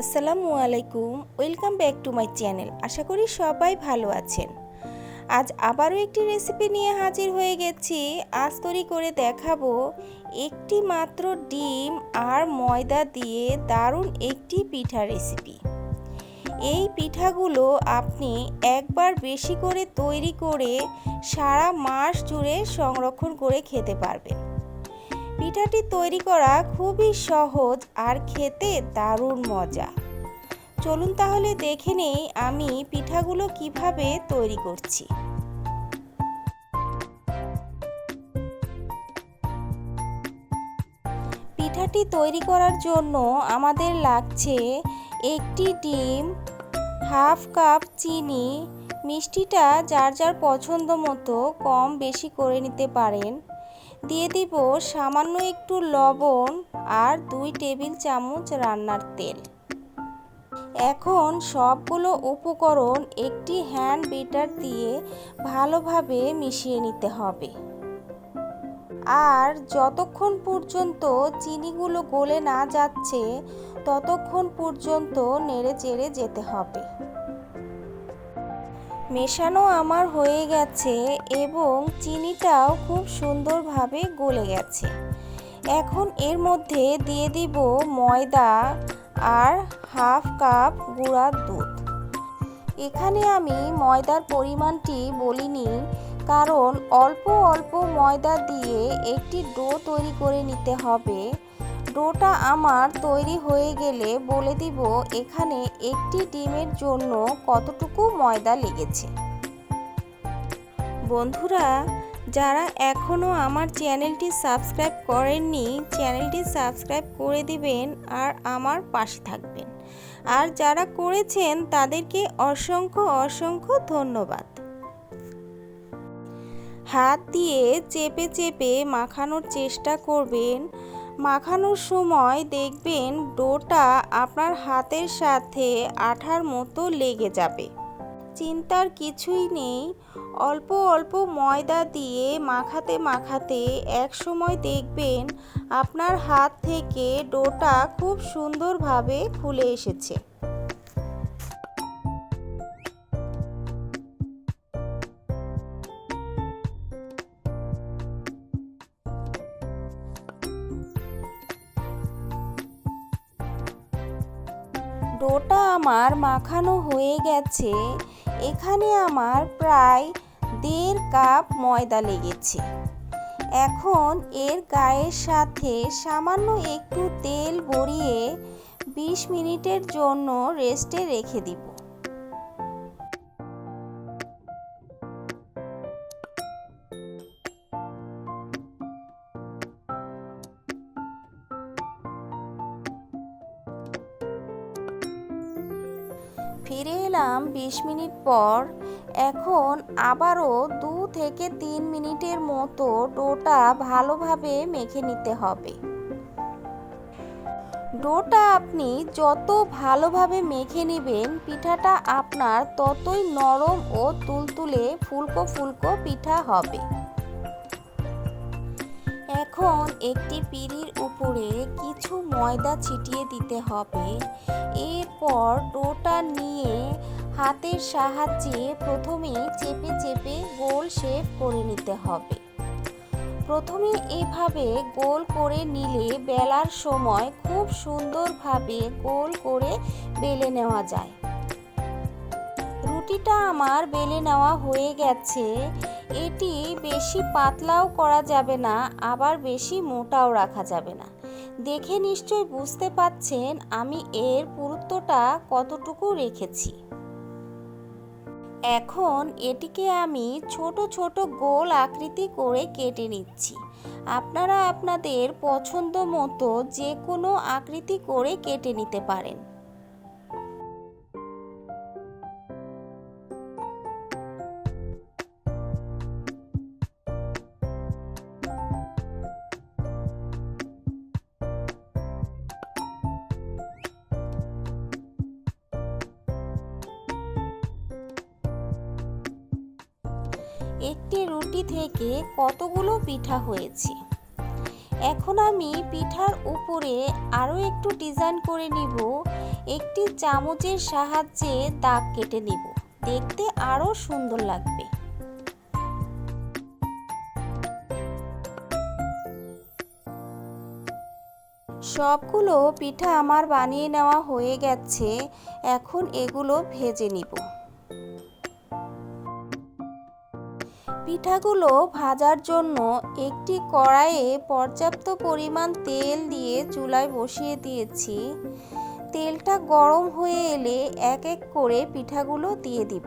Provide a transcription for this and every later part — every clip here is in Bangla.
আসসালামু আলাইকুম, welcome back to my channel. আশা করি সবাই ভালো আছেন। আজ আবারও একটি রেসিপি নিয়ে হাজির হয়ে গেছি। আজ তৈরি করে দেখাবো একটি মাত্র ডিম আর ময়দা দিয়ে দারুণ একটি পিঠা রেসিপি। এই পিঠাগুলো আপনি একবার বেশি করে তৈরি করে সারা মাস জুড়ে সংরক্ষণ করে খেতে পারবেন। পিঠাটি তৈরি করা খুবই সহজ আর খেতে দারুণ মজা। চলুন তাহলে দেখে নেই আমি পিঠাগুলো কীভাবে তৈরি করছি। পিঠাটি তৈরি করার জন্য আমাদের লাগছে একটি ডিম, হাফ কাপ চিনি, মিষ্টিটা যার যার পছন্দ মতো কম বেশি করে নিতে পারেন। দিয়ে দিব সামান্য একটু লবণ আর দুই টেবিল চামচ রান্নার তেল। এখন সবগুলো উপকরণ একটি হ্যান্ড বিটার দিয়ে ভালোভাবে মিশিয়ে নিতে হবে। আর যতক্ষণ পর্যন্ত চিনিগুলো গলে না যাচ্ছে, ততক্ষণ পর্যন্ত নেড়ে চেড়ে যেতে হবে। মেশানো আমার হয়ে গেছে এবং চিনিটাও খুব সুন্দরভাবে গলে গেছে। এখন এর মধ্যে দিয়ে দিব ময়দা আর হাফ কাপ গুঁড়ার দুধ। এখানে আমি ময়দার পরিমাণটি বলিনি, কারণ অল্প অল্প ময়দা দিয়ে একটি ডো তৈরি করে নিতে হবে। ডোটা আমার তৈরি হয়ে গেলে বলে দিব, এখানে একটি ডিমের জন্য কতটুকু ময়দা লেগেছে? বন্ধুরা, যারা এখনও আমার চ্যানেলটি সাবস্ক্রাইব করেননি, চ্যানেলটি সাবস্ক্রাইব করে দিবেন আর আমার পাশে থাকবেন। আর যারা করেছেন, তাদেরকে অসংখ্য অসংখ্য ধন্যবাদ। হাত দিয়ে চেপে চেপে মাখানোর চেষ্টা করবেন। মাখানোর সময় দেখবেন ডোটা আপনার হাতের সাথে আঠার মতো লেগে যাবে। চিন্তার কিছুই নেই। অল্প অল্প ময়দা দিয়ে মাখাতে মাখাতে এক সময় দেখবেন আপনার হাত থেকে ডোটা খুব সুন্দরভাবে খুলে এসেছে। ডোটা আমার মাখানো হয়ে গেছে। এখানে আমার প্রায় দেড় কাপ ময়দা লেগেছে। এখন এর গায়ের সাথে সামান্য একটু তেল ভরিয়ে বিশ মিনিটের জন্য রেস্টে রেখে দিব। ফিরে এলাম বিশ মিনিট পর। এখন আবারও দু থেকে তিন মিনিটের মতো ডোটা ভালোভাবে মেখে নিতে হবে। ডোটা আপনি যত ভালোভাবে মেখে নেবেন, পিঠাটা আপনার ততই নরম ও তুলতুলে, ফুলকো ফুলকো পিঠা হবে। এখন একটি পিঁড়ির উপরে কিছু ময়দা ছিটিয়ে দিতে হবে। এরপর ডোটা নিয়ে হাতের সাহায্যে প্রথমে চেপে চেপে গোল শেপ করে নিতে হবে। প্রথমে এভাবে গোল করে নিলে বেলার সময় খুব সুন্দরভাবে গোল করে বেলে নেওয়া যায়। রুটিটা আমার বেলে নেওয়া হয়ে গেছে। এটি বেশি পাতলাও করা যাবে না, আবার বেশি মোটাও রাখা যাবে না। দেখে নিশ্চয় বুঝতে পাচ্ছেন আমি এর পুরুত্বটা কতটুকু রেখেছি। এখন এটিকে আমি ছোট ছোট গোল আকৃতি করে কেটে নিচ্ছি। আপনারা আপনাদের পছন্দ মতো যে কোনো আকৃতি করে কেটে নিতে পারেন। একটি রুটি থেকে কতগুলো পিঠা হয়েছে? এখন আমি পিঠার উপরে আরও একটু ডিজাইন করে নিব। একটি চামচের সাহায্যে দাগ কেটে নিব। দেখতে আরও সুন্দর লাগবে। সবগুলো পিঠা আমার বানিয়ে নেওয়া হয়ে গেছে। এখন এগুলো ভেজে নিব। পিঠাগুলো ভাজার জন্য একটি কড়াইয়ে পর্যাপ্ত পরিমাণ তেল দিয়ে চুলায় বসিয়ে দিয়েছি। তেলটা গরম হয়ে এলে এক এক করে পিঠাগুলো দিয়ে দিব।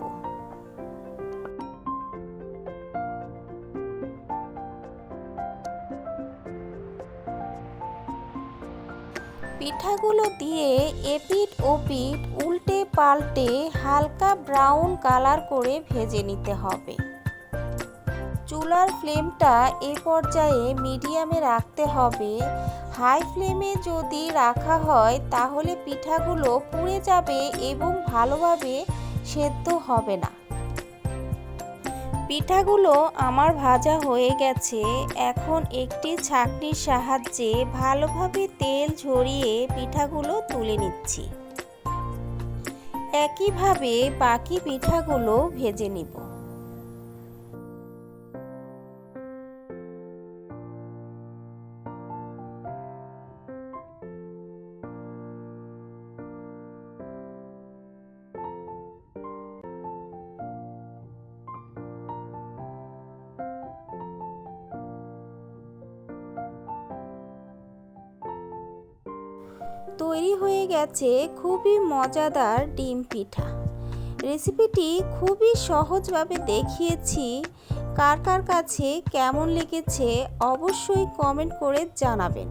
পিঠাগুলো দিয়ে এপিট ওপিট উল্টে পাল্টে হালকা ব্রাউন কালার করে ভেজে নিতে হবে। চুলার ফ্লেমটা এ পর্যায়ে মিডিয়ামে রাখতে হবে। হাই ফ্লেমে যদি রাখা হয়, তাহলে পিঠাগুলো পুড়ে যাবে এবং ভালোভাবে সেদ্ধ হবে না। পিঠাগুলো আমার ভাজা হয়ে গেছে। এখন একটি ছাকনির সাহায্যে ভালোভাবে তেল ঝরিয়ে পিঠাগুলো তুলে নিচ্ছি। একইভাবে বাকি পিঠাগুলো ভেজে নিব। তৈরি হয়ে গেছে খুবই মজাদার ডিম পিঠা। রেসিপিটি খুবই সহজভাবে দেখিয়েছি। কার কার কাছে কেমন লেগেছে অবশ্যই কমেন্ট করে জানাবেন।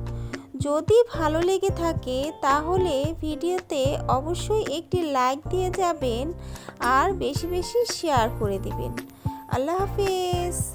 যদি ভালো লেগে থাকে তাহলে ভিডিওতে অবশ্যই একটি লাইক দিয়ে যাবেন আর বেশি বেশি শেয়ার করে দিবেন। আল্লাহ হাফেজ।